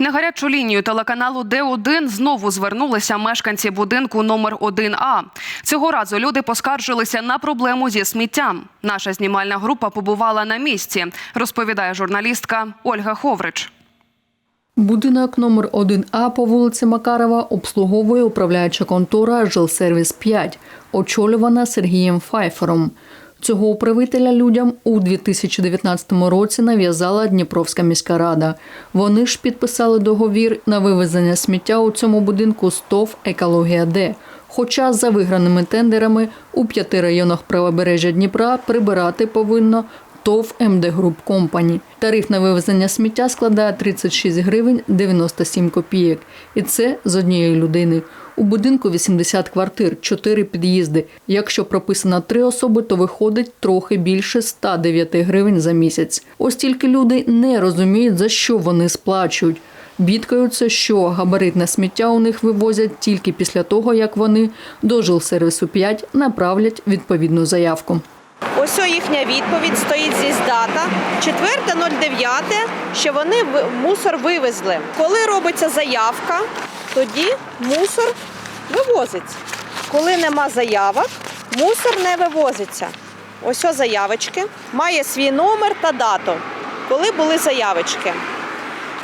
На гарячу лінію телеканалу Д1 знову звернулися мешканці будинку номер 1А. Цього разу люди поскаржилися на проблему зі сміттям. Наша знімальна група побувала на місці, розповідає журналістка Ольга Ховрич. Будинок номер 1А по вулиці Макарова обслуговує управляюча контора «Жилсервіс 5», очолювана Сергієм Файфером. Цього управителя людям у 2019 році нав'язала Дніпровська міська рада. Вони ж підписали договір на вивезення сміття у цьому будинку з ТОВ «Екологія Д». Хоча за виграними тендерами у п'яти районах правобережжя Дніпра прибирати повинно ТОВ МД Груп Компані. Тариф на вивезення сміття складає 36 гривень 97 копійок. І це з однієї людини. У будинку 80 квартир, 4 під'їзди. Якщо прописано 3 особи, то виходить трохи більше 109 гривень за місяць. Ось тільки люди не розуміють, за що вони сплачують. Бідкаються, що габаритне сміття у них вивозять тільки після того, як вони до жилсервісу 5 направлять відповідну заявку. Ось їхня відповідь стоїть зі дата 4.09, що вони мусор вивезли. Коли робиться заявка, тоді мусор вивозиться. Коли нема заявок, мусор не вивозиться. Ось о заявочки. Має свій номер та дату, коли були заявочки.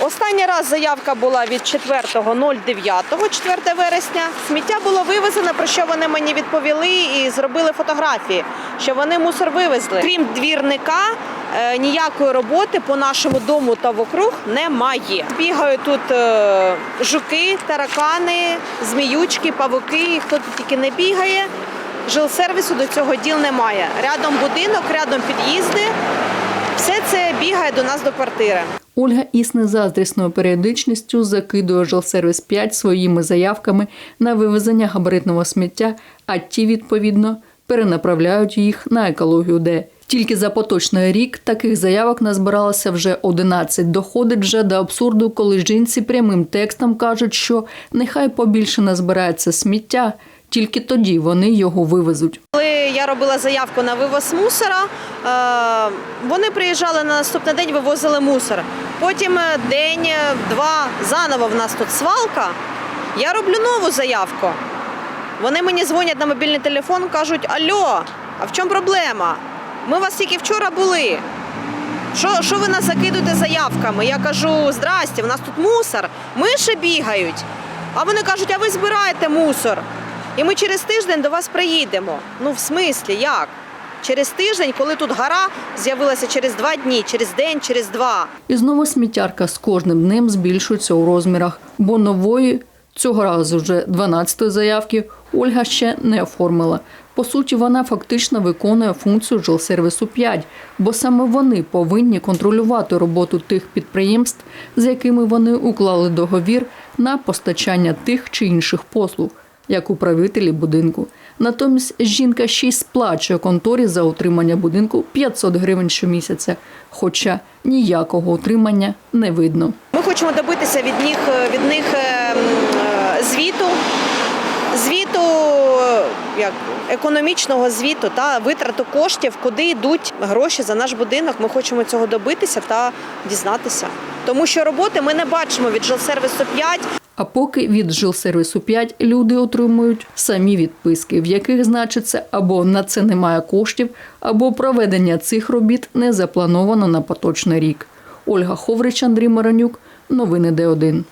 Останній раз заявка була від 4.09, 4 вересня. Сміття було вивезено, про що вони мені відповіли і зробили фотографії, що вони мусор вивезли. Крім двірника, ніякої роботи по нашому дому та вокруг немає. Бігають тут е, жуки, таракани, зміючки, павуки. Хто тут тільки не бігає. Жилсервісу до цього діл немає. Рядом будинок, рядом під'їзди. Все це бігає до нас до квартири. Ольга із незаздрісною періодичністю закидує жилсервіс 5 своїми заявками на вивезення габаритного сміття, а ті, відповідно, перенаправляють їх на екологію Д. Тільки за поточний рік таких заявок назбиралося вже 11. Доходить вже до абсурду, коли жінці прямим текстом кажуть, що нехай побільше назбирається сміття, тільки тоді вони його вивезуть. Коли я робила заявку на вивоз мусора, е, вони приїжджали на наступний день, вивозили мусор. Потім е, день, е, заново в нас тут свалка. Я роблю нову заявку. Вони мені дзвонять на мобільний телефон, кажуть: Альо, а в чому проблема? Ми у вас тільки вчора були. Що, що ви нас закидуєте заявками? Я кажу, здрасте, в нас тут мусор, миші бігають. А вони кажуть, а ви збираєте мусор. І ми через тиждень до вас приїдемо. Ну, в смислі, як? Через тиждень, коли тут гора з'явилася через два дні, через день, через два. І знову сміттярка з кожним днем збільшується у розмірах, бо нової цього разу вже 12-ї заявки Ольга ще не оформила. По суті, вона фактично виконує функцію жилсервісу 5, бо саме вони повинні контролювати роботу тих підприємств, з якими вони уклали договір на постачання тих чи інших послуг, як управителі будинку. Натомість жінка ще й сплачує конторі за утримання будинку 500 гривень щомісяця, хоча ніякого утримання не видно. Ми хочемо добитися від них, від них е, м, е, звіту, звіту як, економічного звіту та витрату коштів, куди йдуть гроші за наш будинок. Ми хочемо цього добитися та дізнатися. Тому що роботи ми не бачимо від жилсервісу 5. А поки від жилсервісу 5 люди отримують самі відписки, в яких значиться або на це немає коштів, або проведення цих робіт не заплановано на поточний рік. Ольга Ховрич, Андрій Маранюк, новини Д1.